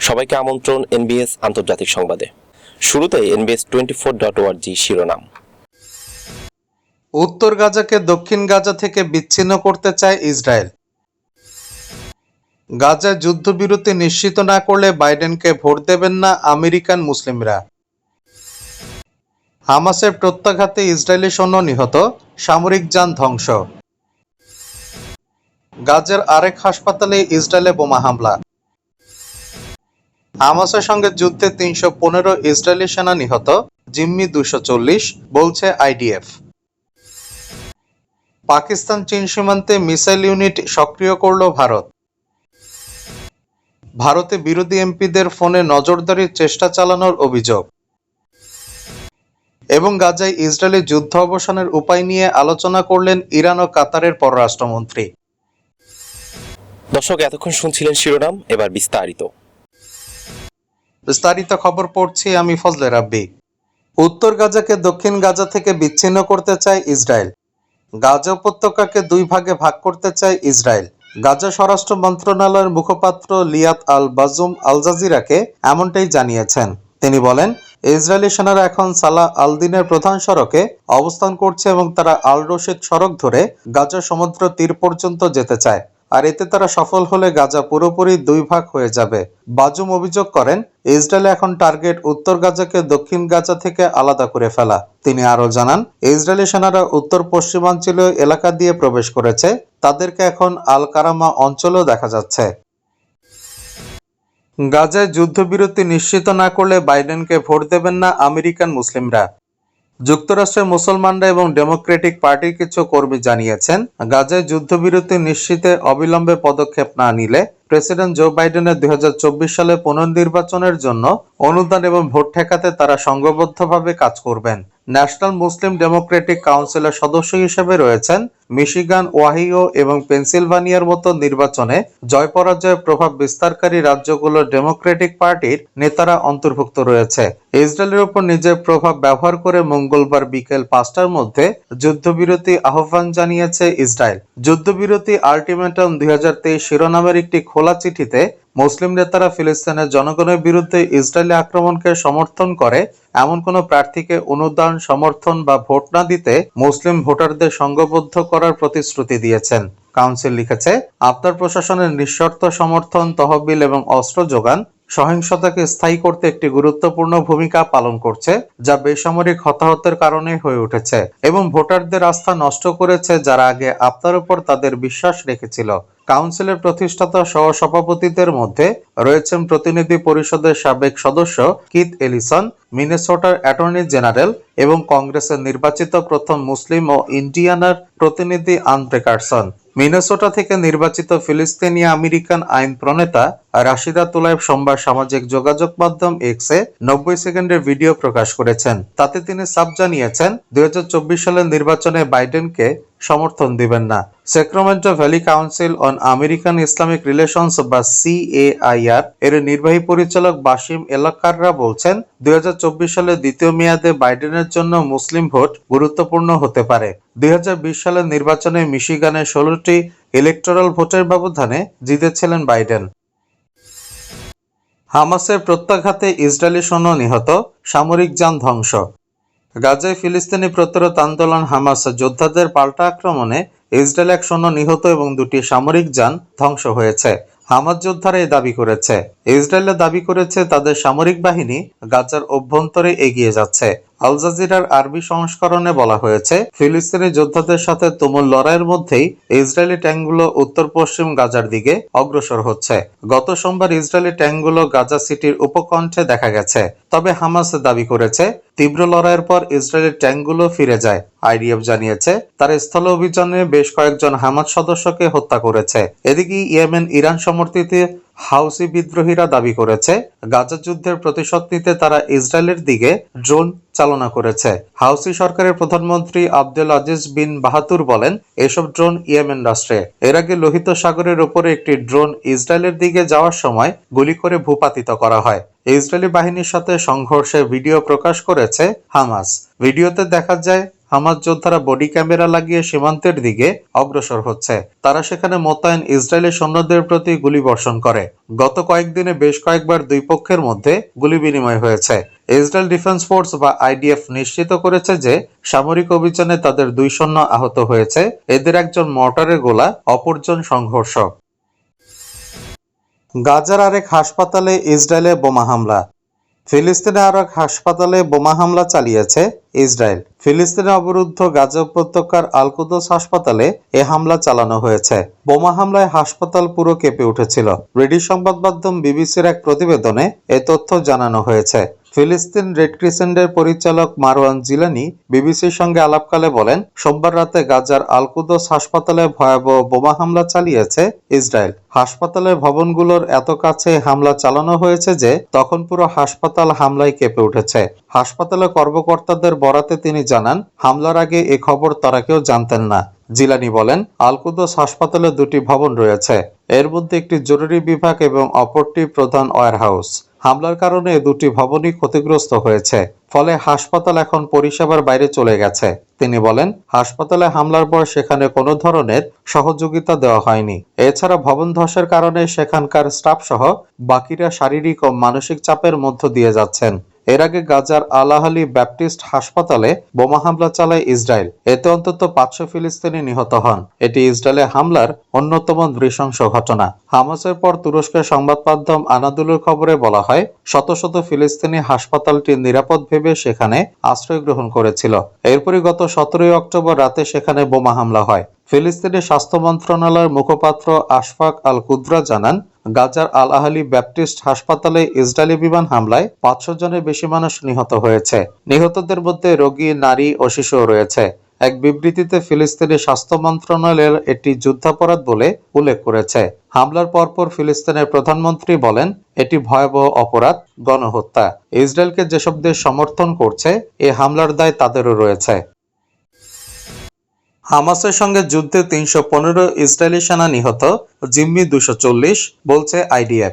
সবাইকে আমন্ত্রণ এনবিএস আন্তর্জাতিক সংবাদে। শুরুতে এনবিএস টোয়েন্টি ফোর ডট ওয়ার্জি শিরোনাম। উত্তর গাজাকে দক্ষিণ গাজা থেকে বিচ্ছিন্ন করতে চায় ইসরায়েল। গাজায় যুদ্ধবিরতি নিশ্চিত না করলে বাইডেনকে ভোট দেবেন না আমেরিকান মুসলিমরা। হামাসের প্রত্যাঘাতে ইসরায়েলি সৈন্য নিহত, সামরিক যান ধ্বংস। গাজার আরেক হাসপাতালে ইসরায়েলে বোমা হামলা। হামাসের সঙ্গে যুদ্ধে তিনশো পনেরো ইসরায়েলি সেনা নিহত, জিম্মি দুশো চল্লিশ, বলছে আইডিএফ। পাকিস্তান চীন সীমান্তে মিসাইল ইউনিট সক্রিয় করল ভারত। ভারতে বিরোধী এমপিদের ফোনে নজরদারির চেষ্টা চালানোর অভিযোগ। এবং গাজায় ইসরায়েলি যুদ্ধ অবসানের উপায় নিয়ে আলোচনা করলেন ইরান ও কাতারের পররাষ্ট্রমন্ত্রী। দর্শক, এতক্ষণ শুনছিলেন শিরোনাম, এবার বিস্তারিত। বিস্তারিত খবর পড়ছি আমি ফজলে রাব্বি। উত্তর গাজাকে দক্ষিণ গাজা থেকে বিচ্ছিন্ন করতে চায় ইসরায়েল। গাজা উপত্যকাকে দুই ভাগে ভাগ করতে চায় ইসরায়েল। গাজা স্বরাষ্ট্র মন্ত্রণালয়ের মুখপাত্র লিয়াত আল বাজুম আল জাজিরাকে এমনটাই জানিয়েছেন। তিনি বলেন, ইসরায়েলি সেনারা এখন সালাহ আল দিনের প্রধান সড়কে অবস্থান করছে এবং তারা আল রশিদ সড়ক ধরে গাজা সমুদ্র তীর পর্যন্ত যেতে চায়। আর এতে তারা সফল হলে গাজা পুরোপুরি দুই ভাগ হয়ে যাবে। বাজুম অভিযোগ করেন, ইসরায়েল এখন টার্গেট উত্তর গাজাকে দক্ষিণ গাজা থেকে আলাদা করে ফেলা। তিনি আরও জানান, ইসরায়েলি সেনারা উত্তর পশ্চিমাঞ্চলীয় এলাকা দিয়ে প্রবেশ করেছে। তাদেরকে এখন আল কারামা অঞ্চলেও দেখা যাচ্ছে। গাজায় যুদ্ধবিরতি নিশ্চিত না করলে বাইডেনকে ভোট দেবেন না আমেরিকান মুসলিমরা। যুক্তরাষ্ট্রের মুসলমানরা এবং ডেমোক্রেটিক পার্টির কিছু কর্মী জানিয়েছেন, গাজায় যুদ্ধবিরতি নিশ্চিতে অবিলম্বে পদক্ষেপ না নিলে প্রেসিডেন্ট জো বাইডেনের দুই হাজার চব্বিশ সালে পুনর্নির্বাচনের জন্য অনুদান এবং ভোট ঠেকাতে তারা সংঘবদ্ধভাবে কাজ করবেন। ন্যাশনাল মুসলিম ডেমোক্রেটিক কাউন্সিলের সদস্য হিসেবে রয়েছেন মিশিগান, ওয়াহিও এবং পেনসিলভানিয়ার মতো নির্বাচনে জয় পরাজয়ের প্রভাব বিস্তারকারী রাজ্যগুলোর ডেমোক্রেটিক পার্টির নেতারা অন্তর্ভুক্ত রয়েছে। ইসরায়েলের উপর নিজের প্রভাব ব্যবহার করে মঙ্গলবার বিকেল পাঁচটার মধ্যে যুদ্ধবিরতি আহ্বান জানিয়েছে ইসরায়েল। যুদ্ধবিরতি আল্টিমেটাম দুই শিরোনামের একটি খোলা চিঠিতে মুসলিম নেতারা ফিলিস্তিনের জনগণের বিরুদ্ধে ইসরায়েলি আক্রমণকে সমর্থন করে, এমন কোনো প্রার্থীকে অনুদান, সমর্থন বা ভোট না দিতে মুসলিম ভোটারদের সংঘবদ্ধ করার প্রতিশ্রুতি দিয়েছেন। কাউন্সিল লিখেছে আপনার প্রশাসনের নিঃশর্ত সমর্থন, তহবিল এবং অস্ত্র যোগান সহিংসতাকে স্থায়ী করতে একটি গুরুত্বপূর্ণ ভূমিকা পালন করছে, যা বেসামরিক হতাহতের কারণে হয়ে উঠেছে এবং ভোটারদের আস্থা নষ্ট করেছে যারা আগে আপনার উপর তাদের বিশ্বাস রেখেছিল। কাউন্সিলের প্রতিষ্ঠাতা সহ সভাপতিদের মধ্যে রয়েছেন প্রতিনিধি পরিষদের সাবেক সদস্য কিথ এলিসন, মিনেসোটার অ্যাটর্নি জেনারেল এবং কংগ্রেসের নির্বাচিত প্রথম মুসলিম ও ইন্ডিয়ানার প্রতিনিধি আন্দ্রে কার্সন। মিনেসোটা থেকে নির্বাচিত ফিলিস্তিনি আমেরিকান আইন প্রণেতা রাশিদা তুলাইব সোমবার সামাজিক যোগাযোগ মাধ্যম এক্সে নব্বই সেকেন্ডের ভিডিও প্রকাশ করেছেন। তাতে তিনি সাব জানিয়েছেন, দুই হাজার চব্বিশ সালের নির্বাচনে বাইডেনকে সমর্থন দিবেন না। Sacramento Valley Council on American Islamic Relations বা সিএআইআর এর নির্বাহী পরিচালক বাসিম এলাকাররা বলছেন, দুই হাজার চব্বিশ সালের দ্বিতীয় মেয়াদে বাইডেনের জন্য মুসলিম ভোট গুরুত্বপূর্ণ হতে পারে। দুই হাজার বিশ সালের নির্বাচনে মিশিগানে ষোলোটি ইলেকটোরাল ভোটের ব্যবধানে জিতেছিলেন বাইডেন। হামাসের প্রত্যাঘাতে ইসরায়েলি সৈন্য নিহত, সামরিক যান ধ্বংস। গাজায় ফিলিস্তিনি প্রতিরোধ আন্দোলন হামাস যোদ্ধাদের পাল্টা আক্রমণে ইসরায়েল এক সৈন্য নিহত এবং দুটি সামরিক যান ধ্বংস হয়েছে। হামাস যোদ্ধারা এই দাবি করেছে। ইসরায়েল দাবি করেছে তাদের সামরিক বাহিনী গাজার অভ্যন্তরে এগিয়ে যাচ্ছে। আল জাজিরার আরবি সংস্করণে বলা হয়েছে, ফিলিস্তিনি যোদ্ধাদের সাথে তুমুল লড়াইয়ের মধ্যেই ইসরায়েলি ট্যাঙ্কগুলো উত্তর পশ্চিম গাজার দিকে অগ্রসর হচ্ছে। গত সোমবার ইসরায়েলি ট্যাঙ্কগুলো গাজা সিটির উপকণ্ঠে দেখা গেছে। তবে হামাস দাবি করেছে তীব্র লড়াইয়ের পর ইসরায়েলের ট্যাঙ্কগুলো ফিরে যায়। আইডিএফ জানিয়েছে, তার স্থল অভিযানে বেশ কয়েকজন হামাদ সদস্যকে হত্যা করেছে। এদিকে ইয়েমেন ইরান সমর্থিত হাউসি বিদ্রোহীরা দাবি করেছে, গাজা যুদ্ধের প্রতিশোধ নিতে তারা ইসরায়েলের দিকে ড্রোন চালনা করেছে। হাউসি সরকারের প্রধানমন্ত্রী আব্দুল আজিজ বিন বাহাতুর বলেন, এসব ড্রোন ইয়েমেন রাষ্ট্রে। এর আগে লোহিত সাগরের উপরে একটি ড্রোন ইসরায়েলের দিকে যাওয়ার সময় গুলি করে ভূপাতিত করা হয়। ইসরায়েলি বাহিনীর সাথে সংঘর্ষে ভিডিও প্রকাশ করেছে হামাস। ভিডিওতে দেখা যায় হামাস যোদ্ধারা বডি ক্যামেরা লাগিয়ে সীমান্তের দিকে অগ্রসর হচ্ছে। তারা সেখানে মোতায়েন ইসরায়েলি সৈন্যদের প্রতি গুলি বর্ষণ করে। গত কয়েকদিনে বেশ কয়েকবার দুই পক্ষের মধ্যে গুলি বিনিময় হয়েছে। ইসরায়েল ডিফেন্স ফোর্স বা আইডিএফ নিশ্চিত করেছে যে সামরিক অভিযানে তাদের দুই সৈন্য আহত হয়েছে। এদের একজন মর্টারের গোলা, অপরজন সংঘর্ষ গাজার আরেক হাসপাতালে ইসরায়েলে বোমা হামলা। ফিলিস্তিনে আরও এক হাসপাতালে বোমা হামলা চালিয়েছে ইসরায়েল। ফিলিস্তিনে অবরুদ্ধ গাজা উপত্যকার আলকুদস হাসপাতালে এ হামলা চালানো হয়েছে। বোমা হামলায় হাসপাতাল পুরো কেঁপে উঠেছিল। ব্রিটিশ সংবাদ মাধ্যম বিবিসির এক প্রতিবেদনে এ তথ্য জানানো হয়েছে। ফিলিস্তিন রেড ক্রিসেন্টের পরিচালক মারওয়ান জিলানি বিবিসির সঙ্গে আলাপকালে বলেন, সোমবার রাতে গাজার আলকুদস হাসপাতালে ভয়াবহ বোমা হামলা চালিয়েছে ইসরায়েল। হাসপাতালের ভবনগুলোর এত কাছে হামলা চালানো হয়েছে যে, তখন পুরো হাসপাতাল হামলায় কেঁপে উঠেছে। হাসপাতালে কর্মকর্তাদের বরাতে তিনি জানান, হামলার আগে এ খবর তারা কেউ জানতেন না। জিলানি বলেন, আলকুদস হাসপাতালে দুটি ভবন রয়েছে। এর মধ্যে একটি জরুরি বিভাগ এবং অপরটি প্রধান ওয়্যারহাউস হামলার কারণে দুটি ভবনই ক্ষতিগ্রস্ত হয়েছে, ফলে হাসপাতাল এখন পরিষেবার বাইরে চলে গেছে। তিনি বলেন, হাসপাতালে হামলার পর সেখানে কোনো ধরনের সহযোগিতা দেওয়া হয়নি। এছাড়া ভবন ধসের কারণে সেখানকার স্টাফ সহ বাকিরা শারীরিক ও মানসিক চাপের মধ্য দিয়ে যাচ্ছেন। এর আগে গাজার আল আহালি ব্যাপটিস্ট হাসপাতালে বোমা হামলা চালায় ইসরায়েল। এতে অন্তত পাঁচশো ফিলিস্তিনি নিহত হন। এটি ইসরায়েলে হামলার অন্যতম নৃশংস ঘটনা। হামাসের পর তুরস্কের সংবাদ মাধ্যম আনাদুলের খবরে বলা হয়, শত শত ফিলিস্তিনি হাসপাতালটি নিরাপদ ভেবে সেখানে আশ্রয় গ্রহণ করেছিল। এরপরই গত সতেরোই অক্টোবর রাতে সেখানে বোমা হামলা হয়। ফিলিস্তিনের স্বাস্থ্য মন্ত্রণালয়ের মুখপাত্র আশফাক আল কুদ্রা জানান গাজার আল আহালি ব্যাপটিস্ট হাসপাতালে ইসরায়েলি বিমান হামলায় পাঁচশো জনের বেশি মানুষ নিহত হয়েছে। নিহতদের মধ্যে রোগী, নারী ও শিশুও রয়েছে। এক বিবৃতিতে ফিলিস্তিনি স্বাস্থ্য মন্ত্রণালয়ের এটি যুদ্ধাপরাধ বলে উল্লেখ করেছে। হামলার পরপর ফিলিস্তিনের প্রধানমন্ত্রী বলেন, এটি ভয়াবহ অপরাধ, গণহত্যা। ইসরায়েলকে যেসব দেশ সমর্থন করছে, এ হামলার দায় তাদেরও রয়েছে। হামাসের সঙ্গে যুদ্ধে তিনশো পনেরো ইসরায়েলি সেনা নিহত জিম্মি দুশো চল্লিশ বলছে আইডিএফ।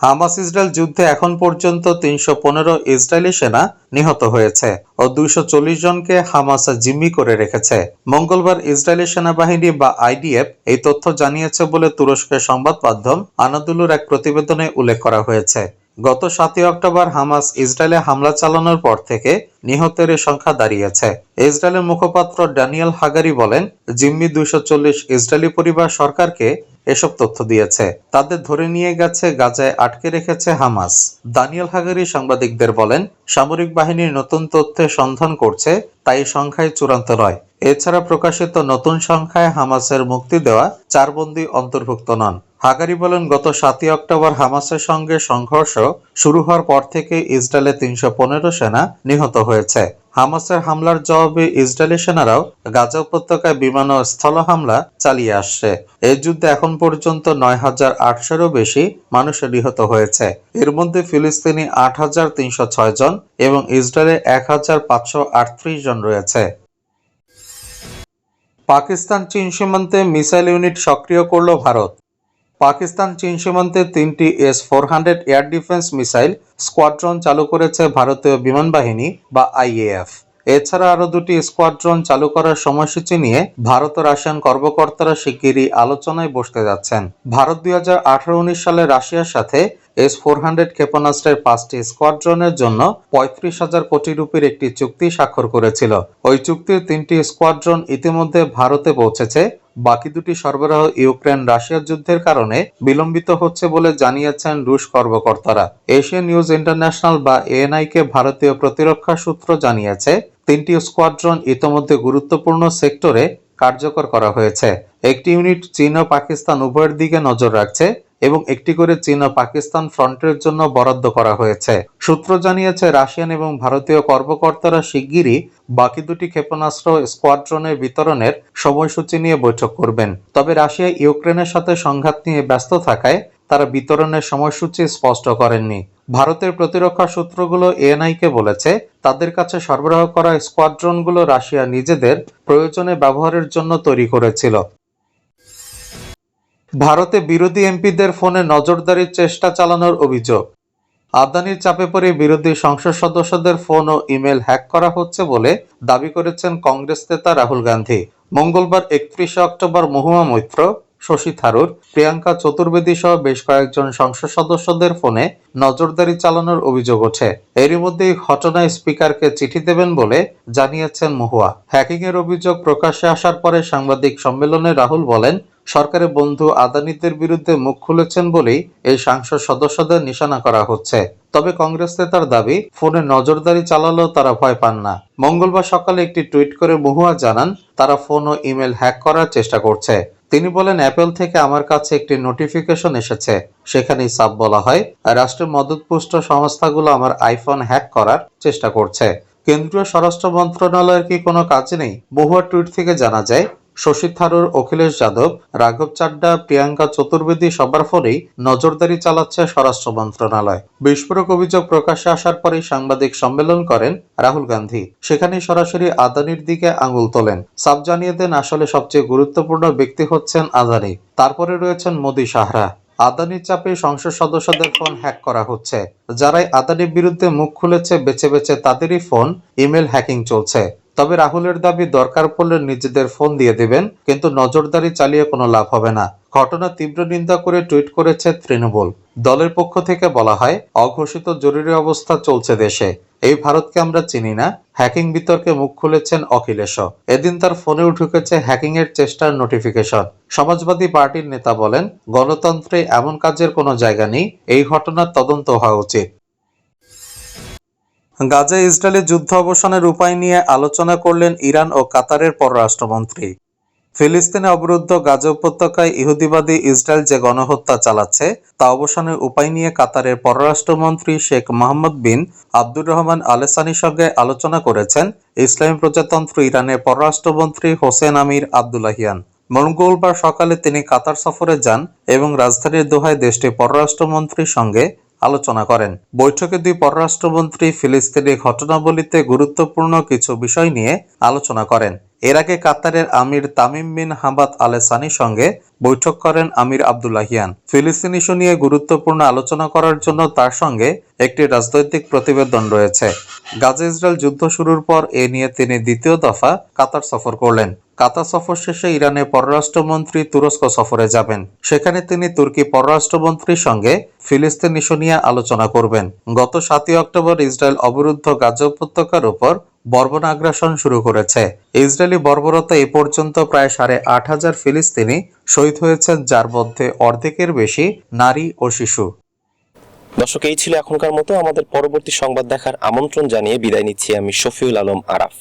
হামাস ইসরায়েল যুদ্ধে এখন পর্যন্ত তিনশো পনেরো ইসরায়েলি সেনা নিহত হয়েছে ও দুইশো চল্লিশ জনকে হামাস জিম্মি করে রেখেছে। মঙ্গলবার ইসরায়েলি সেনাবাহিনী বা আইডিএফ এই তথ্য জানিয়েছে বলে তুরস্কের সংবাদ মাধ্যম আনাদুলুর এক প্রতিবেদনে উল্লেখ করা হয়েছে। গত সাতই অক্টোবর হামাস ইসরায়েলে হামলা চালানোর পর থেকে নিহতের সংখ্যা দাঁড়িয়েছে। ইসরায়েলের মুখপাত্র ড্যানিয়েল হাগারি বলেন, জিম্মি দুইশো চল্লিশ ইসরায়েলি পরিবার সরকারকে এসব তথ্য দিয়েছে। তাদের ধরে নিয়ে গেছে, গাজায় আটকে রেখেছে হামাস। দানিয়েল হাগারি সাংবাদিকদের বলেন, সামরিক বাহিনীর নতুন তথ্যের সন্ধান করছে, তাই সংখ্যায় চূড়ান্ত নয়। এছাড়া প্রকাশিত নতুন সংখ্যায় হামাসের মুক্তি দেওয়া চার বন্দী অন্তর্ভুক্ত নন। হাগারি বলেন, গত সাতই অক্টোবর হামাসের সঙ্গে সংঘর্ষ শুরু হওয়ার পর থেকে ইসরায়েলে তিনশো পনেরো সেনা নিহত হয়েছে। হামাসের হামলার জবাবে ইসরায়েলি সেনারাও গাজা উপত্যকায় বিমান ও স্থল হামলা চালিয়ে আসছে। এই যুদ্ধে এখন পর্যন্ত নয় হাজার আটশোরও বেশি মানুষ নিহত হয়েছে। এর মধ্যে ফিলিস্তিনি আট হাজার তিনশো ছয় জন এবং ইসরায়েলে এক হাজার পাঁচশো আটত্রিশ জন রয়েছে। পাকিস্তান চীন সীমান্তে মিসাইল ইউনিট সক্রিয় করল ভারত। পাকিস্তান চীন সীমান্তে তিনটি S four hundred air defence missile squadron চালু করেছে ভারতীয় বিমান বাহিনী বা আইএএফ এছাড়া আরও দুটি স্কোয়াড্রন চালু করার সময়সূচি নিয়ে ভারত ও রাশিয়ান কর্মকর্তারা শিগগিরই আলোচনায় বসতে যাচ্ছেন। ভারত দুই হাজার আঠারো উনিশ সালে রাশিয়ার সাথে এস ফোর হান্ড্রেড ক্ষেপণাস্ত্রের পাঁচটি স্কোয়াড্রনের জন্য পঁয়ত্রিশ হাজার কোটি রুপির একটি চুক্তি স্বাক্ষর করেছিল। ওই চুক্তির তিনটি স্কোয়াড্রন ইতিমধ্যে ভারতে পৌঁছেছে বাকি দুটি সরবরাহ ইউক্রেন রাশিয়ার যুদ্ধের কারণে বিলম্বিত হচ্ছে বলে জানিয়েছেন রুশ কর্মকর্তারা। এশিয়ান নিউজ ইন্টারন্যাশনাল বা এএনআই কে ভারতীয় প্রতিরক্ষা সূত্র জানিয়েছে, তিনটি স্কোয়াড্রন ইতোমধ্যে গুরুত্বপূর্ণ সেক্টরে কার্যকর করা হয়েছে। একটি ইউনিট চীন ও পাকিস্তান উভয়ের দিকে নজর রাখছে। এবং একটি করে চীন ও পাকিস্তান ফ্রন্টের জন্য বরাদ্দ করা হয়েছে। সূত্র জানিয়েছে, রাশিয়ান এবং ভারতীয় কর্মকর্তারা শিগগিরই বাকি দুটি ক্ষেপণাস্ত্র স্কোয়াড্রনের বিতরণের সময়সূচি নিয়ে বৈঠক করবেন। তবে রাশিয়া ইউক্রেনের সাথে সংঘাত নিয়ে ব্যস্ত থাকায় তারা বিতরণের সময়সূচি স্পষ্ট করেননি। ভারতের প্রতিরক্ষা সূত্রগুলো এএনআইকে বলেছে, তাদের কাছে সরবরাহ করা স্কোয়াড্রনগুলো রাশিয়া নিজেদের প্রয়োজনে ব্যবহারের জন্য তৈরি করেছিল। ভারতে বিরোধী এমপিদের ফোনে নজরদারির চেষ্টা চালানোর অভিযোগ। আদানির চাপে পড়ে বিরোধী সংসদ সদস্যদের ফোন ও ইমেল হ্যাক করা হচ্ছে বলে দাবি করেছেন কংগ্রেস নেতা রাহুল গান্ধী। মঙ্গলবার একত্রিশে অক্টোবর মহুয়া মৈত্র, শশী থারুর, প্রিয়াঙ্কা চতুর্বেদী সহ বেশ কয়েকজন সংসদ সদস্যদের ফোনে নজরদারি চালানোর অভিযোগ ওঠে। এরই মধ্যেই ঘটনায় স্পিকারকে চিঠি দেবেন বলে জানিয়েছেন মহুয়া। হ্যাকিং এর অভিযোগ প্রকাশ্যে আসার পরে সাংবাদিক সম্মেলনে রাহুল বলেন সরকারের বন্ধু আদানিদের বিরুদ্ধে মুখ খুলেছেন বলেই এই সাংসদ সদস্যদের নিশানা করা হচ্ছে। তবে কংগ্রেস নেতার দাবি, ফোনে নজরদারি চালালেও তারা ভয় পান না। মঙ্গলবার সকালে একটি টুইট করে মহুয়া জানান, তারা ফোন ও ইমেল হ্যাক করার চেষ্টা করছে। তিনি বলেন, অ্যাপেল থেকে আমার কাছে একটি নোটিফিকেশন এসেছে। সেখানেই সাব বলা হয়, রাষ্ট্রের মদতপুষ্ট সংস্থাগুলো আমার আইফোন হ্যাক করার চেষ্টা করছে। কেন্দ্রীয় স্বরাষ্ট্র মন্ত্রণালয়ের কি কোনো কাজ নেই? বহুয়া টুইট থেকে জানা যায় শশী থারুর অখিলেশ যাদব, রাঘব চাড্ডা, প্রিয়াঙ্কা চতুর্বেদী সবার ফলেই নজরদারি চালাচ্ছে স্বরাষ্ট্র মন্ত্রণালয়। বিস্ফোরক অভিযোগ প্রকাশ্যে আসার পরেই সাংবাদিক সম্মেলন করেন রাহুল গান্ধী। সেখানেই সরাসরি আদানির দিকে আঙুল তোলেন। সাব জানিয়ে দেন, আসলে সবচেয়ে গুরুত্বপূর্ণ ব্যক্তি হচ্ছেন আদানি। তারপরে রয়েছেন মোদি সাহরা। আদানির চাপে সংসদ সদস্যদের ফোন হ্যাক করা হচ্ছে। যারাই আদানির বিরুদ্ধে মুখ খুলেছে, বেছে বেছে তাদেরই ফোন, ইমেল হ্যাকিং চলছে। তবে রাহুলের দাবি দরকার পড়লে নিজেদের ফোন দিয়ে দেবেন, কিন্তু নজরদারি চালিয়ে কোনো লাভ হবে না। ঘটনা তীব্র নিন্দা করে টুইট করেছে তৃণমূল। দলের পক্ষ থেকে বলা হয়, অঘোষিত জরুরি অবস্থা চলছে দেশে। এই ভারতকে আমরা চিনি না। হ্যাকিং বিতর্কে মুখ খুলেছেন অখিলেশ। এদিন তার ফোনেও ঢুকেছে হ্যাকিং এর চেষ্টার নোটিফিকেশন। সমাজবাদী পার্টির নেতা বলেন, গণতন্ত্রে এমন কাজের কোনো জায়গা নেই, এই ঘটনার তদন্ত হওয়া উচিত। গাজা ইসরায়েলের যুদ্ধ অবসানের উপায় নিয়ে আলোচনা করলেন ইরান ও কাতারের পররাষ্ট্রমন্ত্রী। ফিলিস্তিনে অবরুদ্ধ গাজা উপত্যকায় ইহুদিবাদী ইসরায়েল যে গণহত্যা চালাচ্ছে, তা অবসানের উপায় নিয়ে কাতারের পররাষ্ট্রমন্ত্রী শেখ মোহাম্মদ বিন আব্দুর রহমান আলেসানির সঙ্গে আলোচনা করেছেন ইসলামী প্রজাতন্ত্র ইরানের পররাষ্ট্রমন্ত্রী হোসেন আমির আবদুল্লাহিয়ান। মঙ্গলবার সকালে তিনি কাতার সফরে যান এবং রাজধানীর দোহায় দেশটির পররাষ্ট্রমন্ত্রীর সঙ্গে আলোচনা করেন। বৈঠকে দুই পররাষ্ট্রমন্ত্রী ফিলিস্তিনি ঘটনাবলিতে গুরুত্বপূর্ণ কিছু বিষয় নিয়ে আলোচনা করেন। এর আগে কাতারের আমির তামিম বিন হামাদ আলে সানির সঙ্গে বৈঠক করেন আমির আবদুল্লাহিয়ান। ফিলিস্তিন ইস্যু নিয়ে গুরুত্বপূর্ণ আলোচনা করার জন্য তার সঙ্গে একটি রাজনৈতিক প্রতিবেদন রয়েছে। গাজা ইসরায়েল যুদ্ধ শুরুর পর এ নিয়ে তিনি দ্বিতীয় দফা কাতার সফর করলেন। কাতার সফর শেষে ইরানের পররাষ্ট্রমন্ত্রী তুরস্ক সফরে যাবেন। সেখানে তিনি তুর্কি পররাষ্ট্রমন্ত্রীর সঙ্গে ফিলিস্তিন ইস্যু নিয়ে আলোচনা করবেন। গত সাতই অক্টোবর ইসরায়েল অবরুদ্ধ গাজা উপত্যকার উপর বর্বর আগ্রাসন শুরু করেছে। ইসরায়েলি বর্বরতা এ পর্যন্ত প্রায় সাড়ে আট হাজার ফিলিস্তিনি শহীদ হয়েছেন, যার মধ্যে অর্ধেকের বেশি নারী ও শিশু। দর্শক, এই ছিল এখনকার মতো। আমাদের পরবর্তী সংবাদ দেখার আমন্ত্রণ জানিয়ে বিদায় নিচ্ছি আমি শফিউল আলম আরাফ।